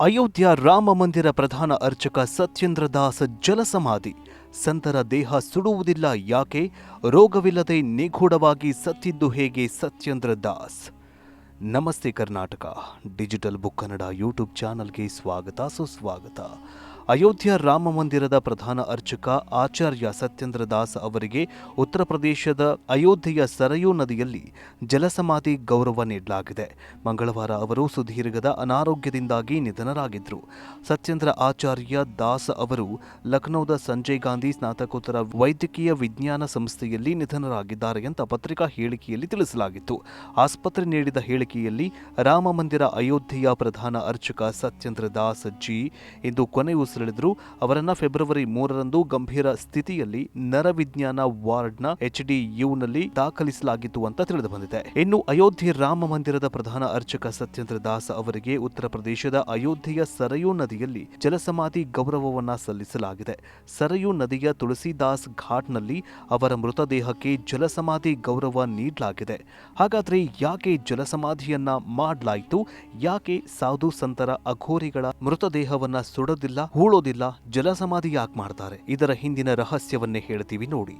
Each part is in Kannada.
ಅಯೋಧ್ಯ ರಾಮ ಮಂದಿರ ಪ್ರಧಾನ ಅರ್ಚಕ ಸತ್ಯೇಂದ್ರ ದಾಸ್ ಜಲಸಮಾಧಿ ಸಂತರ ದೇಹ ಸುಡುವುದಿಲ್ಲ, ಯಾಕೆ? ರೋಗವಿಲ್ಲದೆ ನಿಗೂಢವಾಗಿ ಸತ್ತಿದ್ದು ಹೇಗೆ ಸತ್ಯೇಂದ್ರ ದಾಸ್? ನಮಸ್ತೆ Karnataka. Digital book Kannada YouTube ಚಾನಲ್ಗೆ ಸ್ವಾಗತ, ಸುಸ್ವಾಗತ. ಅಯೋಧ್ಯ ರಾಮ ಮಂದಿರದ ಪ್ರಧಾನ ಅರ್ಚಕ ಆಚಾರ್ಯ ಸತ್ಯೇಂದ್ರ ದಾಸ್ ಅವರಿಗೆ ಉತ್ತರ ಪ್ರದೇಶದ ಅಯೋಧ್ಯೆಯ ಸರಯೂ ನದಿಯಲ್ಲಿ ಜಲಸಮಾಧಿ ಗೌರವ ನೀಡಲಾಗಿದೆ. ಮಂಗಳವಾರ ಅವರು ಸುದೀರ್ಘದ ಅನಾರೋಗ್ಯದಿಂದಾಗಿ ನಿಧನರಾಗಿದ್ದರು. ಸತ್ಯೇಂದ್ರ ಆಚಾರ್ಯ ದಾಸ್ ಅವರು ಲಖನೌದ ಸಂಜಯ್ ಗಾಂಧಿ ಸ್ನಾತಕೋತ್ತರ ವೈದ್ಯಕೀಯ ವಿಜ್ಞಾನ ಸಂಸ್ಥೆಯಲ್ಲಿ ನಿಧನರಾಗಿದ್ದಾರೆ ಅಂತ ಪತ್ರಿಕಾ ಹೇಳಿಕೆಯಲ್ಲಿ ತಿಳಿಸಲಾಗಿತ್ತು. ಆಸ್ಪತ್ರೆ ನೀಡಿದ ಹೇಳಿಕೆಯಲ್ಲಿ ರಾಮ ಮಂದಿರ ಅಯೋಧ್ಯೆಯ ಪ್ರಧಾನ ಅರ್ಚಕ ಸತ್ಯೇಂದ್ರ ದಾಸ್ ಜಿ ಇಂದು ಕೊನೆಯುಸಿರೆಳೆದರು ಅವರನ್ನು ಫೆಬ್ರವರಿ ಮೂರರಂದು ಗಂಭೀರ ಸ್ಥಿತಿಯಲ್ಲಿ ನರವಿಜ್ಞಾನ ವಾರ್ಡ್ನ ಎಚ್ಡಿಯುನಲ್ಲಿ ದಾಖಲಿಸಲಾಗಿತ್ತು ಅಂತ ತಿಳಿದು ಬಂದಿದೆ. ಇನ್ನು ಅಯೋಧ್ಯೆ ರಾಮ ಮಂದಿರದ ಪ್ರಧಾನ ಅರ್ಚಕ ಸತ್ಯೇಂದ್ರ ದಾಸ್ ಅವರಿಗೆ ಉತ್ತರ ಪ್ರದೇಶದ ಅಯೋಧ್ಯೆಯ ಸರಯೂ ನದಿಯಲ್ಲಿ ಜಲಸಮಾಧಿ ಗೌರವವನ್ನ ಸಲ್ಲಿಸಲಾಗಿದೆ. ಸರಯೂ ನದಿಯ ತುಳಸಿದಾಸ್ ಘಾಟ್ನಲ್ಲಿ ಅವರ ಮೃತದೇಹಕ್ಕೆ ಜಲಸಮಾಧಿ ಗೌರವ ನೀಡಲಾಗಿದೆ. ಹಾಗಾದ್ರೆ ಯಾಕೆ ಜಲಸಮಾಧಿಯನ್ನ ಮಾಡಲಾಯಿತು. ಯಾಕೆ ಸಾಧು ಸಂತರ ಅಘೋರಿಗಳ ಮೃತದೇಹವನ್ನ ಸುಡೋದಿಲ್ಲ, ಹೂಳೋದಿಲ್ಲ, ಜಲಸಮಾಧಿ ಯಾಕೆ ಮಾಡ್ತಾರೆ? ಇದರ ಹಿಂದಿನ ರಹಸ್ಯವನ್ನೇ ಹೇಳ್ತೀವಿ ನೋಡಿ.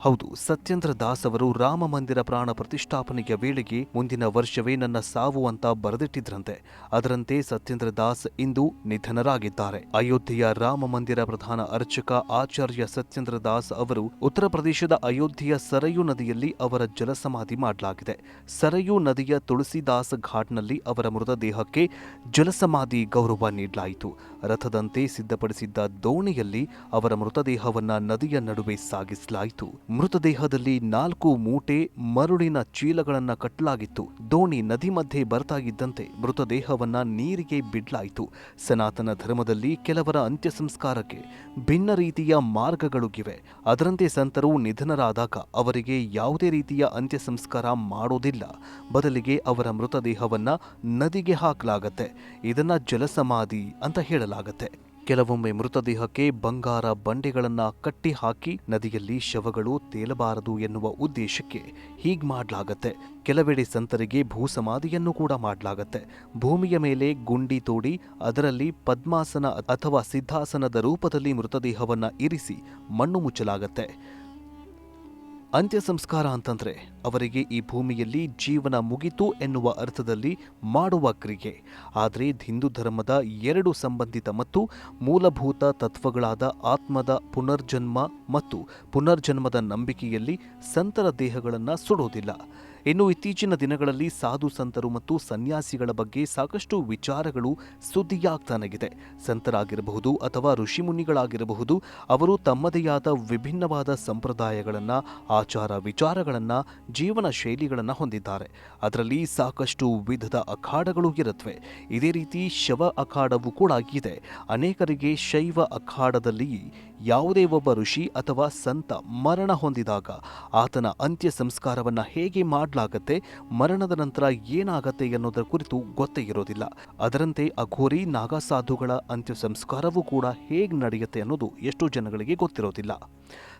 ಹೌದು, ಸತ್ಯೇಂದ್ರ ದಾಸ್ ಅವರು ರಾಮ ಮಂದಿರ ಪ್ರಾಣ ಪ್ರತಿಷ್ಠಾಪನೆಯ ವೇಳೆಗೆ ಮುಂದಿನ ವರ್ಷವೇ ನನ್ನ ಸಾವು ಅಂತ ಬರೆದಿಟ್ಟಿದ್ರಂತೆ. ಅದರಂತೆ ಸತ್ಯೇಂದ್ರ ದಾಸ್ ಇಂದು ನಿಧನರಾಗಿದ್ದಾರೆ. ಅಯೋಧ್ಯೆಯ ರಾಮ ಮಂದಿರ ಪ್ರಧಾನ ಅರ್ಚಕ ಆಚಾರ್ಯ ಸತ್ಯೇಂದ್ರ ದಾಸ್ ಅವರು ಉತ್ತರ ಪ್ರದೇಶದ ಅಯೋಧ್ಯೆಯ ಸರಯು ನದಿಯಲ್ಲಿ ಅವರ ಜಲಸಮಾಧಿ ಮಾಡಲಾಗಿದೆ. ಸರಯೂ ನದಿಯ ತುಳಸಿದಾಸ್ ಘಾಟ್ನಲ್ಲಿ ಅವರ ಮೃತದೇಹಕ್ಕೆ ಜಲಸಮಾಧಿ ಗೌರವ ನೀಡಲಾಯಿತು. ರಥದಂತೆ ಸಿದ್ಧಪಡಿಸಿದ್ದ ದೋಣಿಯಲ್ಲಿ ಅವರ ಮೃತದೇಹವನ್ನ ನದಿಯ ನಡುವೆ ಸಾಗಿಸಲಾಯಿತು. ಮೃತದೇಹದಲ್ಲಿ ನಾಲ್ಕು ಮೂಟೆ ಮರುಳಿನ ಚೀಲಗಳನ್ನ ಕಟ್ಟಲಾಗಿತ್ತು ದೋಣಿ ನದಿ ಮಧ್ಯೆ ಬರ್ತಾ ಇದ್ದಂತೆ ಮೃತದೇಹವನ್ನ ನೀರಿಗೆ ಬಿಡಲಾಯಿತು. ಸನಾತನ ಧರ್ಮದಲ್ಲಿ ಕೆಲವರ ಅಂತ್ಯ ಸಂಸ್ಕಾರಕ್ಕೆ ಭಿನ್ನ ರೀತಿಯ ಮಾರ್ಗಗಳು ಇವೆ. ಅದರಂತೆ ಸಂತರು ನಿಧನರಾದಾಗ ಅವರಿಗೆ ಯಾವುದೇ ರೀತಿಯ ಅಂತ್ಯ ಸಂಸ್ಕಾರ ಮಾಡೋದಿಲ್ಲ. ಬದಲಿಗೆ ಅವರ ಮೃತದೇಹವನ್ನ ನದಿಗೆ ಹಾಕಲಾಗತ್ತೆ. ಇದನ್ನ ಜಲಸಮಾಧಿ ಅಂತ ಹೇಳಲಾಗತ್ತೆ. ಕೆಲವೊಮ್ಮೆ ಮೃತದೇಹಕ್ಕೆ ಬಂಗಾರ ಬಂಡೆಗಳನ್ನ ಕಟ್ಟಿ ಹಾಕಿ ನದಿಯಲ್ಲಿ ಶವಗಳು ತೇಲಬಾರದು ಎನ್ನುವ ಉದ್ದೇಶಕ್ಕೆ ಹೀಗ್ ಮಾಡಲಾಗತ್ತೆ. ಕೆಲವೆಡೆ ಸಂತರಿಗೆ ಭೂಸಮಾಧಿಯನ್ನು ಕೂಡ ಮಾಡಲಾಗತ್ತೆ. ಭೂಮಿಯ ಮೇಲೆ ಗುಂಡಿ ತೋಡಿ ಅದರಲ್ಲಿ ಪದ್ಮಾಸನ ಅಥವಾ ಸಿದ್ಧಾಸನದ ರೂಪದಲ್ಲಿ ಮೃತದೇಹವನ್ನ ಇರಿಸಿ ಮಣ್ಣು ಮುಚ್ಚಲಾಗತ್ತೆ. ಅಂತ್ಯ ಸಂಸ್ಕಾರ ಅಂತಂದ್ರೆ ಅವರಿಗೆ ಈ ಭೂಮಿಯಲ್ಲಿ ಜೀವನ ಮುಗಿತು ಎನ್ನುವ ಅರ್ಥದಲ್ಲಿ ಮಾಡುವ ಕ್ರಿಯೆ. ಆದರೆ ಹಿಂದೂ ಧರ್ಮದ ಎರಡು ಸಂಬಂಧಿತ ಮತ್ತು ಮೂಲಭೂತ ತತ್ವಗಳಾದ ಆತ್ಮದ ಪುನರ್ಜನ್ಮ ಮತ್ತು ಪುನರ್ಜನ್ಮದ ನಂಬಿಕೆಯಲ್ಲಿ ಸಂತರ ದೇಹಗಳನ್ನು ಸುಡೋದಿಲ್ಲ. ಇನ್ನು ಇತ್ತೀಚಿನ ದಿನಗಳಲ್ಲಿ ಸಾಧು ಸಂತರು ಮತ್ತು ಸನ್ಯಾಸಿಗಳ ಬಗ್ಗೆ ಸಾಕಷ್ಟು ವಿಚಾರಗಳು ಸುದ್ದಿಯಾಗ್ತಾನಾಗಿದೆ. ಸಂತರಾಗಿರಬಹುದು ಅಥವಾ ಋಷಿಮುನಿಗಳಾಗಿರಬಹುದು, ಅವರು ತಮ್ಮದೇ ಆದ ವಿಭಿನ್ನವಾದ ಸಂಪ್ರದಾಯಗಳನ್ನು, ಆಚಾರ ವಿಚಾರಗಳನ್ನು, ಜೀವನ ಶೈಲಿಗಳನ್ನು ಹೊಂದಿದ್ದಾರೆ. ಅದರಲ್ಲಿ ಸಾಕಷ್ಟು ವಿಧದ ಅಖಾಡಗಳು ಇರುತ್ತವೆ ಇದೇ ರೀತಿ ಶವ ಅಖಾಡವು ಕೂಡ ಇದೆ. ಅನೇಕರಿಗೆ ಶೈವ ಅಖಾಡದಲ್ಲಿ ಯಾವುದೇ ಒಬ್ಬ ಋಷಿ ಅಥವಾ ಸಂತ ಮರಣ ಹೊಂದಿದಾಗ ಆತನ ಅಂತ್ಯ ಸಂಸ್ಕಾರವನ್ನು ಹೇಗೆ ಮಾಡಲಾಗತ್ತೆ, ಮರಣದ ನಂತರ ಏನಾಗತ್ತೆ ಎನ್ನುವುದರ ಕುರಿತು ಗೊತ್ತೇ ಇರೋದಿಲ್ಲ. ಅದರಂತೆ ಅಘೋರಿ, ನಾಗಸಾಧುಗಳ ಅಂತ್ಯ ಸಂಸ್ಕಾರವೂ ಕೂಡ ಹೇಗೆ ನಡೆಯುತ್ತೆ ಅನ್ನೋದು ಎಷ್ಟೋ ಜನಗಳಿಗೆ ಗೊತ್ತಿರೋದಿಲ್ಲ.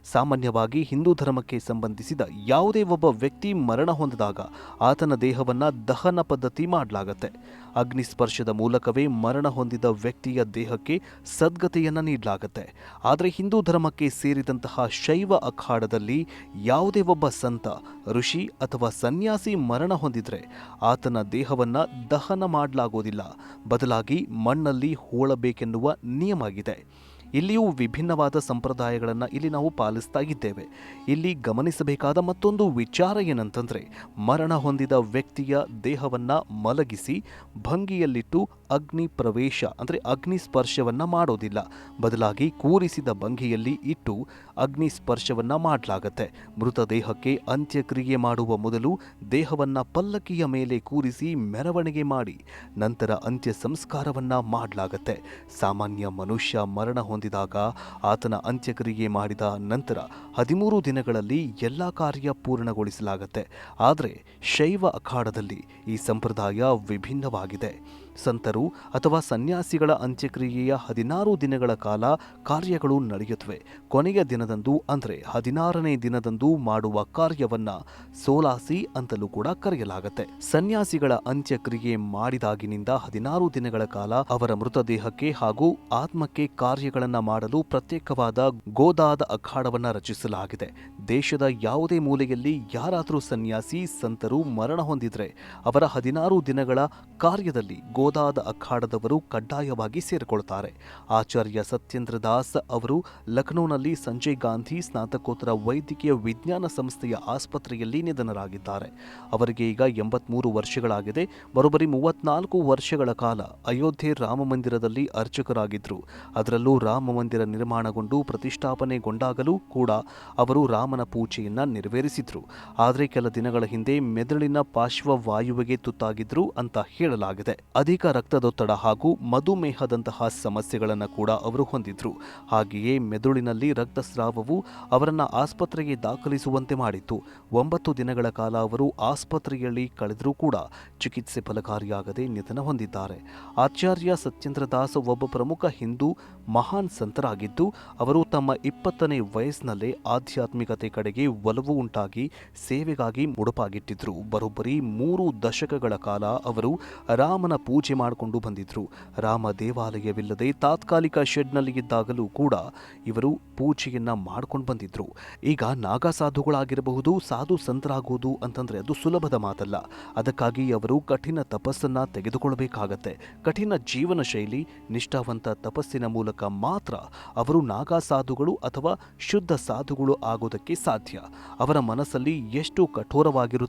ಸಾಮಾನ್ಯವಾಗಿ ಹಿಂದೂ ಧರ್ಮಕ್ಕೆ ಸಂಬಂಧಿಸಿದ ಯಾವುದೇ ಒಬ್ಬ ವ್ಯಕ್ತಿ ಮರಣ ಹೊಂದಿದಾಗ ಆತನ ದೇಹವನ್ನ ದಹನ ಪದ್ಧತಿ ಮಾಡಲಾಗತ್ತೆ. ಅಗ್ನಿ ಸ್ಪರ್ಶದ ಮೂಲಕವೇ ಮರಣ ಹೊಂದಿದ ವ್ಯಕ್ತಿಯ ದೇಹಕ್ಕೆ ಸದ್ಗತೆಯನ್ನು ನೀಡಲಾಗುತ್ತೆ. ಆದರೆ ಹಿಂದೂ ಧರ್ಮಕ್ಕೆ ಸೇರಿದಂತಹ ಶೈವ ಅಖಾಡದಲ್ಲಿ ಯಾವುದೇ ಒಬ್ಬ ಸಂತ, ಋಷಿ ಅಥವಾ ಸನ್ಯಾಸಿ ಮರಣ ಹೊಂದಿದರೆ ಆತನ ದೇಹವನ್ನು ದಹನ ಮಾಡಲಾಗೋದಿಲ್ಲ. ಬದಲಾಗಿ ಮಣ್ಣಲ್ಲಿ ಹೋಳಬೇಕೆನ್ನುವ ನಿಯಮ ಇದೆ ಇಲ್ಲಿಯೂ ವಿಭಿನ್ನವಾದ ಸಂಪ್ರದಾಯಗಳನ್ನು ಇಲ್ಲಿ ನಾವು ಪಾಲಿಸ್ತಾ ಇದ್ದೇವೆ. ಇಲ್ಲಿ ಗಮನಿಸಬೇಕಾದ ಮತ್ತೊಂದು ವಿಚಾರ ಏನಂತಂದರೆ, ಮರಣ ಹೊಂದಿದ ವ್ಯಕ್ತಿಯ ದೇಹವನ್ನು ಮಲಗಿಸಿ, ಭಂಗಿಯಲ್ಲಿಟ್ಟು ಅಗ್ನಿ ಪ್ರವೇಶ, ಅಂದರೆ ಅಗ್ನಿ ಸ್ಪರ್ಶವನ್ನ ಮಾಡೋದಿಲ್ಲ. ಬದಲಾಗಿ ಕೂರಿಸಿದ ಭಂಗಿಯಲ್ಲಿ ಇಟ್ಟು ಅಗ್ನಿ ಸ್ಪರ್ಶವನ್ನ ಮಾಡಲಾಗತ್ತೆ. ಮೃತದೇಹಕ್ಕೆ ಅಂತ್ಯಕ್ರಿಯೆ ಮಾಡುವ ಮೊದಲು ದೇಹವನ್ನು ಪಲ್ಲಕ್ಕಿಯ ಮೇಲೆ ಕೂರಿಸಿ ಮೆರವಣಿಗೆ ಮಾಡಿ, ನಂತರ ಅಂತ್ಯ ಸಂಸ್ಕಾರವನ್ನು ಮಾಡಲಾಗತ್ತೆ. ಸಾಮಾನ್ಯ ಮನುಷ್ಯ ಮರಣ ಹೊಂದಿದಾಗ ಆತನ ಅಂತ್ಯಕ್ರಿಯೆ ಮಾಡಿದ ನಂತರ ಹದಿಮೂರು ದಿನಗಳಲ್ಲಿ ಎಲ್ಲ ಕಾರ್ಯ ಪೂರ್ಣಗೊಳಿಸಲಾಗತ್ತೆ. ಆದರೆ ಶೈವ ಅಖಾಡದಲ್ಲಿ ಈ ಸಂಪ್ರದಾಯ ವಿಭಿನ್ನವಾಗಿದೆ. ಸಂತರು ಅಥವಾ ಸನ್ಯಾಸಿಗಳ ಅಂತ್ಯಕ್ರಿಯೆಯ ಹದಿನಾರು ದಿನಗಳ ಕಾಲ ಕಾರ್ಯಗಳು ನಡೆಯುತ್ತವೆ. ಕೊನೆಯ ದಿನದಂದು ಅಂದರೆ ಹದಿನಾರನೇ ದಿನದಂದು ಮಾಡುವ ಕಾರ್ಯವನ್ನ ಸೋಲಾಸಿ ಅಂತಲೂ ಕೂಡ ಕರೆಯಲಾಗುತ್ತೆ. ಸನ್ಯಾಸಿಗಳ ಅಂತ್ಯಕ್ರಿಯೆ ಮಾಡಿದಾಗಿನಿಂದ ಹದಿನಾರು ದಿನಗಳ ಕಾಲ ಅವರ ಮೃತದೇಹಕ್ಕೆ ಹಾಗೂ ಆತ್ಮಕ್ಕೆ ಕಾರ್ಯಗಳನ್ನು ಮಾಡಲು ಪ್ರತ್ಯೇಕವಾದ ಗೋದಾದ ಅಖಾಡವನ್ನು ರಚಿಸಲಾಗಿದೆ. ದೇಶದ ಯಾವುದೇ ಮೂಲೆಯಲ್ಲಿ ಯಾರಾದರೂ ಸನ್ಯಾಸಿ, ಸಂತರು ಮರಣ ಹೊಂದಿದ್ರೆ ಅವರ ಹದಿನಾರು ದಿನಗಳ ಕಾರ್ಯದಲ್ಲಿ ಗೋದಾದ ಅಖಾಡದವರು ಕಡ್ಡಾಯವಾಗಿ ಸೇರಿಕೊಳ್ತಾರೆ ಆಚಾರ್ಯ ಸತ್ಯೇಂದ್ರ ದಾಸ್ ಅವರು ಲಖನೌನಲ್ಲಿ ಸಂಜಯ್ ಗಾಂಧಿ ಸ್ನಾತಕೋತ್ತರ ವೈದ್ಯಕೀಯ ವಿಜ್ಞಾನ ಸಂಸ್ಥೆಯ ಆಸ್ಪತ್ರೆಯಲ್ಲಿ ನಿಧನರಾಗಿದ್ದಾರೆ. ಅವರಿಗೆ ಈಗ ಎಂಬತ್ಮೂರು ವರ್ಷಗಳಾಗಿದೆ. ಬರೋಬ್ಬರಿ ಮೂವತ್ನಾಲ್ಕು ವರ್ಷಗಳ ಕಾಲ ಅಯೋಧ್ಯೆ ರಾಮ ಮಂದಿರದಲ್ಲಿ ಅರ್ಚಕರಾಗಿದ್ದರು. ಅದರಲ್ಲೂ ರಾಮ ಮಂದಿರ ನಿರ್ಮಾಣಗೊಂಡು ಪ್ರತಿಷ್ಠಾಪನೆಗೊಂಡಾಗಲೂ ಕೂಡ ಅವರು ರಾಮನ ಪೂಜೆಯನ್ನ ನೆರವೇರಿಸಿದ್ರು. ಆದರೆ ಕೆಲ ದಿನಗಳ ಹಿಂದೆ ಮೆದುಳಿನ ಪಾರ್ಶ್ವವಾಯುವಿಗೆ ತುತ್ತಾಗಿದ್ರು ಅಂತ ಹೇಳಲಾಗಿದೆ. ಅಧಿಕ ರಕ್ತದೊತ್ತಡ ಹಾಗೂ ಮಧುಮೇಹದಂತಹ ಸಮಸ್ಯೆಗಳನ್ನು ಕೂಡ ಅವರು ಹೊಂದಿದ್ರು. ಹಾಗೆಯೇ ಮೆದುಳಿನಲ್ಲಿ ರಕ್ತಸ್ರಾವವು ಅವರನ್ನು ಆಸ್ಪತ್ರೆಗೆ ದಾಖಲಿಸುವಂತೆ ಮಾಡಿತ್ತು. ಒಂಬತ್ತು ದಿನಗಳ ಕಾಲ ಅವರು ಆಸ್ಪತ್ರೆಯಲ್ಲಿ ಕಳೆದರೂ ಕೂಡ ಚಿಕಿತ್ಸೆ ಫಲಕಾರಿಯಾಗದೆ ನಿಧನ ಹೊಂದಿದ್ದಾರೆ. ಆಚಾರ್ಯ ಸತ್ಯೇಂದ್ರ ದಾಸ್ ಒಬ್ಬ ಪ್ರಮುಖ ಹಿಂದೂ ಮಹಾನ್ ಸಂತರಾಗಿದ್ದು, ಅವರು ತಮ್ಮ ಇಪ್ಪತ್ತನೇ ವಯಸ್ಸಿನಲ್ಲೇ ಆಧ್ಯಾತ್ಮಿಕತೆ ಕಡೆಗೆ ಒಲವು ಉಂಟಾಗಿ ಸೇವೆಗಾಗಿ ಮುಡುಪಾಗಿಟ್ಟಿದ್ರು. ಬರೋಬ್ಬರಿ ಮೂರು ದಶಕಗಳ ಕಾಲ ಅವರು ರಾಮನ ಪೂಜೆ ಮಾಡಿಕೊಂಡು ಬಂದಿದ್ರು. ರಾಮ ದೇವಾಲಯವಿಲ್ಲದೆ ತಾತ್ಕಾಲಿಕ ಶೆಡ್ನಲ್ಲಿ ಇದ್ದಾಗಲೂ ಕೂಡ ಇವರು ಪೂಜೆಯನ್ನ ಮಾಡ್ಕೊಂಡು ಬಂದಿದ್ರು. ಈಗ ನಾಗಾ ಸಾಧುಗಳಾಗಿರಬಹುದು, ಸಾಧು ಸಂತರಾಗುವುದು ಅಂತಂದ್ರೆ ಅದು ಸುಲಭದ ಮಾತಲ್ಲ. ಅದಕ್ಕಾಗಿ ಅವರು ಕಠಿಣ ತಪಸ್ಸನ್ನ ತೆಗೆದುಕೊಳ್ಳಬೇಕಾಗತ್ತೆ ಕಠಿಣ ಜೀವನ ಶೈಲಿ, ನಿಷ್ಠಾವಂತ ತಪಸ್ಸಿನ ಮೂಲಕ ಮಾತ್ರ ಅವರು ನಾಗಾ ಸಾಧುಗಳು ಅಥವಾ ಶುದ್ಧ ಸಾಧುಗಳು ಆಗೋದಕ್ಕೆ ಸಾಧ್ಯ. ಅವರ ಮನಸ್ಸಲ್ಲಿ ಎಷ್ಟು ಕಠೋರವಾಗಿರು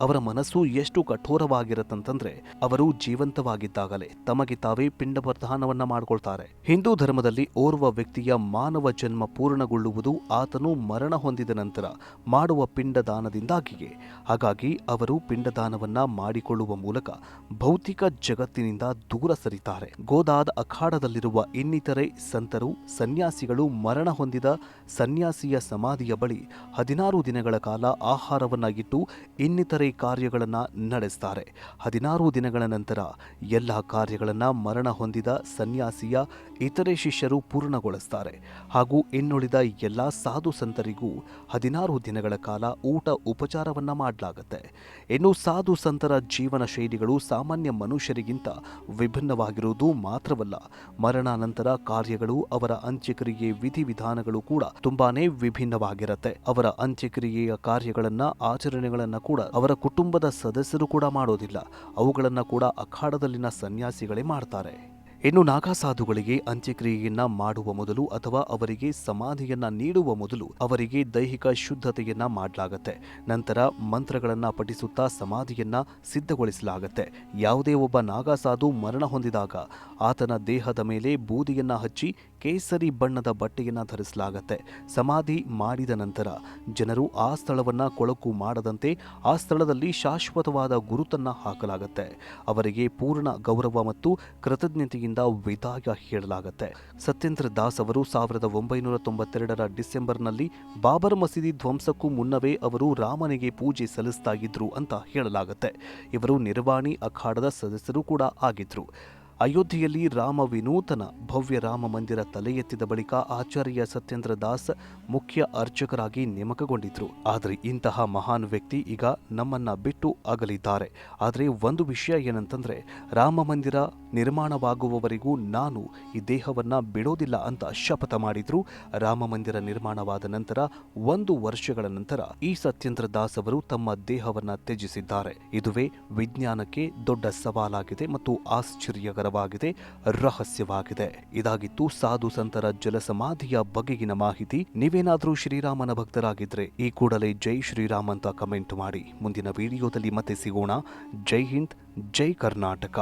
ಅವರ ಮನಸ್ಸು ಎಷ್ಟು ಕಠೋರವಾಗಿರತ್ತಂತಂದ್ರೆ ಅವರು ಜೀವಂತವಾಗಿದ್ದಾಗಲೇ ತಮಗೆ ತಾವೇ ಪಿಂಡ ಪ್ರಧಾನವನ್ನ ಮಾಡಿಕೊಳ್ತಾರೆ. ಹಿಂದೂ ಧರ್ಮದಲ್ಲಿ ಓರ್ವ ವ್ಯಕ್ತಿಯ ಮಾನವ ಜನ್ಮ ಪೂರ್ಣಗೊಳ್ಳುವುದು ಆತನು ಮರಣ ಹೊಂದಿದ ನಂತರ ಮಾಡುವ ಪಿಂಡದಾನದಿಂದಾಗಿಯೇ. ಹಾಗಾಗಿ ಅವರು ಪಿಂಡದಾನವನ್ನ ಮಾಡಿಕೊಳ್ಳುವ ಮೂಲಕ ಭೌತಿಕ ಜಗತ್ತಿನಿಂದ ದೂರ ಸರಿತಾರೆ. ಗೋದಾದ ಅಖಾಡದಲ್ಲಿರುವ ಇನ್ನಿತರೆ ಸಂತರು, ಸನ್ಯಾಸಿಗಳು ಮರಣ ಹೊಂದಿದ ಸನ್ಯಾಸಿಯ ಸಮಾಧಿಯ ಬಳಿ ಹದಿನಾರು ದಿನಗಳ ಕಾಲ ಆಹಾರವನ್ನ ಇಟ್ಟು ಇನ್ನಿತರೆ ಕಾರ್ಯಗಳನ್ನ ನಡೆಸ್ತಾರೆ. ಹದಿನಾರು ದಿನಗಳ ನಂತರ ಎಲ್ಲ ಕಾರ್ಯಗಳನ್ನು ಮರಣ ಹೊಂದಿದ ಸನ್ಯಾಸಿಯ ಇತರೆ ಶಿಷ್ಯರು ಪೂರ್ಣಗೊಳಿಸ್ತಾರೆ. ಹಾಗೂ ಇನ್ನುಳಿದ ಎಲ್ಲ ಸಾಧು ಸಂತರಿಗೂ ಹದಿನಾರು ದಿನಗಳ ಕಾಲ ಊಟ ಉಪಚಾರವನ್ನು ಮಾಡಲಾಗುತ್ತೆ. ಇನ್ನು ಸಾಧು ಸಂತರ ಜೀವನ ಶೈಲಿಗಳು ಸಾಮಾನ್ಯ ಮನುಷ್ಯರಿಗಿಂತ ವಿಭಿನ್ನವಾಗಿರುವುದು ಮಾತ್ರವಲ್ಲ ಮರಣಾನಂತರ ಕಾರ್ಯಗಳು ಅವರ ಅಂತ್ಯಕ್ರಿಯೆ ವಿಧಿವಿಧಾನಗಳು ಕೂಡ ತುಂಬಾನೇ ವಿಭಿನ್ನವಾಗಿರುತ್ತೆ. ಅವರ ಅಂತ್ಯಕ್ರಿಯೆಯ ಕಾರ್ಯಗಳನ್ನ, ಆಚರಣೆಗಳನ್ನ ಕೂಡ ಅವರ ಕುಟುಂಬದ ಸದಸ್ಯರು ಕೂಡ ಮಾಡೋದಿಲ್ಲ. ಅವುಗಳನ್ನು ಕೂಡ ಅಖಾಡದಲ್ಲಿನ ಸನ್ಯಾಸಿಗಳೇ ಮಾಡ್ತಾರೆ. ಇನ್ನು ನಾಗಾಸಾಧುಗಳಿಗೆ ಅಂತ್ಯಕ್ರಿಯೆಯನ್ನ ಮಾಡುವ ಮೊದಲು ಅಥವಾ ಅವರಿಗೆ ಸಮಾಧಿಯನ್ನ ನೀಡುವ ಮೊದಲು ಅವರಿಗೆ ದೈಹಿಕ ಶುದ್ಧತೆಯನ್ನ ಮಾಡಲಾಗತ್ತೆ. ನಂತರ ಮಂತ್ರಗಳನ್ನ ಪಠಿಸುತ್ತಾ ಸಮಾಧಿಯನ್ನ ಸಿದ್ಧಗೊಳಿಸಲಾಗತ್ತೆ. ಯಾವುದೇ ಒಬ್ಬ ನಾಗಾಸಾಧು ಮರಣ ಹೊಂದಿದಾಗ ಆತನ ದೇಹದ ಮೇಲೆ ಬೂದಿಯನ್ನ ಹಚ್ಚಿ ಕೇಸರಿ ಬಣ್ಣದ ಬಟ್ಟೆಯನ್ನು ಧರಿಸಲಾಗತ್ತೆ. ಸಮಾಧಿ ಮಾಡಿದ ನಂತರ ಜನರು ಆ ಸ್ಥಳವನ್ನು ಕೊಳಕು ಮಾಡದಂತೆ ಆ ಸ್ಥಳದಲ್ಲಿ ಶಾಶ್ವತವಾದ ಗುರುತನ್ನು ಹಾಕಲಾಗುತ್ತೆ. ಅವರಿಗೆ ಪೂರ್ಣ ಗೌರವ ಮತ್ತು ಕೃತಜ್ಞತೆಯಿಂದ ವಿದಾಯ ಹೇಳಲಾಗುತ್ತೆ. ಸತ್ಯೇಂದ್ರ ದಾಸ್ ಅವರು ಸಾವಿರದ ಒಂಬೈನೂರ ತೊಂಬತ್ತೆರಡರ ಡಿಸೆಂಬರ್ನಲ್ಲಿ ಬಾಬರ್ ಮಸೀದಿ ಧ್ವಂಸಕ್ಕೂ ಮುನ್ನವೇ ಅವರು ರಾಮನಿಗೆ ಪೂಜೆ ಸಲ್ಲಿಸ್ತಾ ಇದ್ರು ಅಂತ ಹೇಳಲಾಗುತ್ತೆ. ಇವರು ನಿರ್ವಾಣಿ ಅಖಾಡದ ಸದಸ್ಯರು ಕೂಡ ಆಗಿದ್ರು. ಅಯೋಧ್ಯೆಯಲ್ಲಿ ರಾಮ ವಿನೂತನ ಭವ್ಯ ರಾಮ ಮಂದಿರ ತಲೆ ಎತ್ತಿದ ಬಳಿಕ ಆಚಾರ್ಯ ಸತ್ಯೇಂದ್ರ ದಾಸ್ ಮುಖ್ಯ ಅರ್ಚಕರಾಗಿ ನೇಮಕಗೊಂಡಿದ್ರು. ಆದರೆ ಇಂತಹ ಮಹಾನ್ ವ್ಯಕ್ತಿ ಈಗ ನಮ್ಮನ್ನ ಬಿಟ್ಟು ಅಗಲಿದ್ದಾರೆ. ಆದರೆ ಒಂದು ವಿಷಯ ಏನಂತಂದ್ರೆ, ರಾಮ ಮಂದಿರ ನಿರ್ಮಾಣವಾಗುವವರೆಗೂ ನಾನು ಈ ದೇಹವನ್ನ ಬಿಡೋದಿಲ್ಲ ಅಂತ ಶಪಥ ಮಾಡಿದ್ರು. ರಾಮ ಮಂದಿರ ನಿರ್ಮಾಣವಾದ ನಂತರ ಒಂದು ವರ್ಷಗಳ ನಂತರ ಈ ಸತ್ಯೇಂದ್ರ ದಾಸ್ ಅವರು ತಮ್ಮ ದೇಹವನ್ನ ತ್ಯಜಿಸಿದ್ದಾರೆ. ಇದುವೇ ವಿಜ್ಞಾನಕ್ಕೆ ದೊಡ್ಡ ಸವಾಲಾಗಿದೆ ಮತ್ತು ಆಶ್ಚರ್ಯಕರವಾಗಿದೆ ರಹಸ್ಯವಾಗಿದೆ. ಇದಾಗಿತ್ತು ಸಾಧು ಸಂತರ ಜಲಸಮಾಧಿಯ ಬಗೆಗಿನ ಮಾಹಿತಿ. ನೀವೇನಾದರೂ ಶ್ರೀರಾಮನ ಭಕ್ತರಾಗಿದ್ರೆ ಈ ಕೂಡಲೇ ಜೈ ಶ್ರೀರಾಮ್ ಅಂತ ಕಮೆಂಟ್ ಮಾಡಿ. ಮುಂದಿನ ವಿಡಿಯೋದಲ್ಲಿ ಮತ್ತೆ ಸಿಗೋಣ. ಜೈ ಹಿಂದ್, ಜೈ ಕರ್ನಾಟಕ.